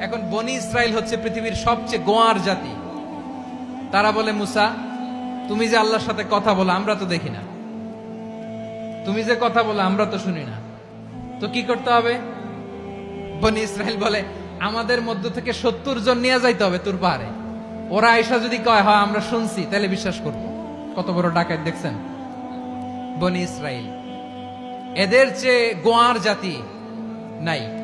এখন বনি ইসরায়েল হচ্ছে পৃথিবীর সবচেয়ে গোয়ার জাতি। তারা বলে, মুসা, তুমি যে আল্লাহর সাথে কথা বলো, আমরা তো দেখি না। তুমি যে কথা বলো, আমরা তো শুনি না। তো কি করতে হবে? বনি ইসরায়েল বলে, আমাদের মধ্য থেকে সত্তর জন নিয়ে যাইতে হবে তোর পাহাড়ে। ওরা আয়সা যদি কয়, হয়, আমরা শুনছি, তাহলে বিশ্বাস করব। কত বড় ডাকাত, দেখছেন? বনি ইসরায়েল এদের চেয়ে গোয়ার জাতি নাই।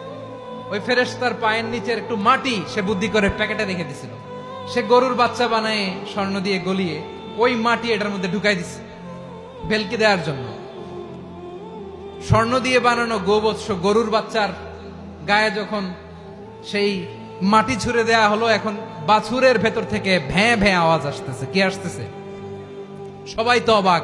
ওই ফেরেশতার পায়ের নিচের একটু মাটি সে বুদ্ধি করে প্যাকেটে রেখে দিছিল। সে গরুর বাচ্চা বানায় স্বর্ণ দিয়ে গলিয়ে ওই মাটি এটার মধ্যে ঢুকাই দিছে ভেলকি দেওয়ার জন্য। স্বর্ণ দিয়ে বানানো গোবৎস গরুর বাচ্চার গায়ে যখন সেই মাটি ছুঁড়ে দেয়া হলো, এখন বাছুরের ভেতর থেকে ভ্যাঁ ভ্যাঁ আওয়াজ আসতেছে। কি আসতেছে? সবাই তো অবাক।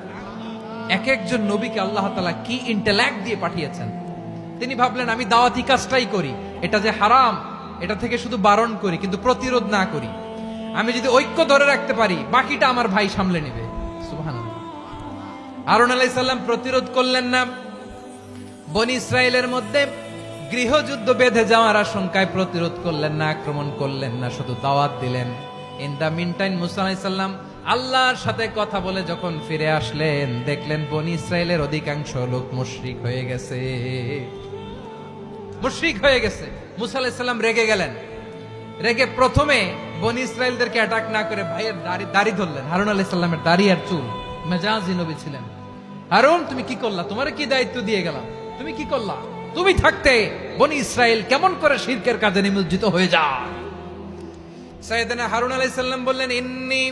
এক একজন নবীকে আল্লাহ তালা কি ইন্টেলেক্ট দিয়ে পাঠিয়েছেন? তিনি ভাবলেন, আমি দাওয়াতি কাজটাই করি। এটা যে হারাম, এটা থেকে শুধু বারণ করি, কিন্তু প্রতিরোধ না করি। আমি যদি ঐক্য ধরে রাখতে পারি, বাকিটা আমার ভাই সামলে নেবে। আরন আলাইসাল্লাম প্রতিরোধ করলেন না। বনি ইসরায়েলের মধ্যে গৃহযুদ্ধ বেঁধে যাওয়ার আশঙ্কায় প্রতিরোধ করলেন না, আক্রমণ করলেন না, শুধু দাওয়াত দিলেন। ইন দা মিনটাইম মুসা আলাইসাল্লাম আল্লাহর সাথে কথা বলে যখন ফিরে আসলেন, দেখলেন বনি ইসরায়েলের অধিকাংশ লোক মুশরিক হয়ে গেছে। মুশরিক হয়ে গেছে। মুসা আলাইসাল্লাম রেগে গেলেন। রেগে প্রথমে বনি ইসরায়েলদেরকে অ্যাটাক না করে ভাইয়ের দাড়ি দাড়ি ধরলেন। হারুন আলাইসাল্লামের দাড়ি আর চুল। মেজাজি নবী ছিলেন। হারুন, তুমি কি করলা? তোমার কি দায়িত্ব দিয়ে গেলাম? তুমি কি করলা? তুমি থাকতে বনি ইসরায়েল কেমন করে শিরকের কাজে নিমজ্জিত হয়ে যা সাইয়েদনা হারুন আলাইসাল্লাম বললেন, ইন্নি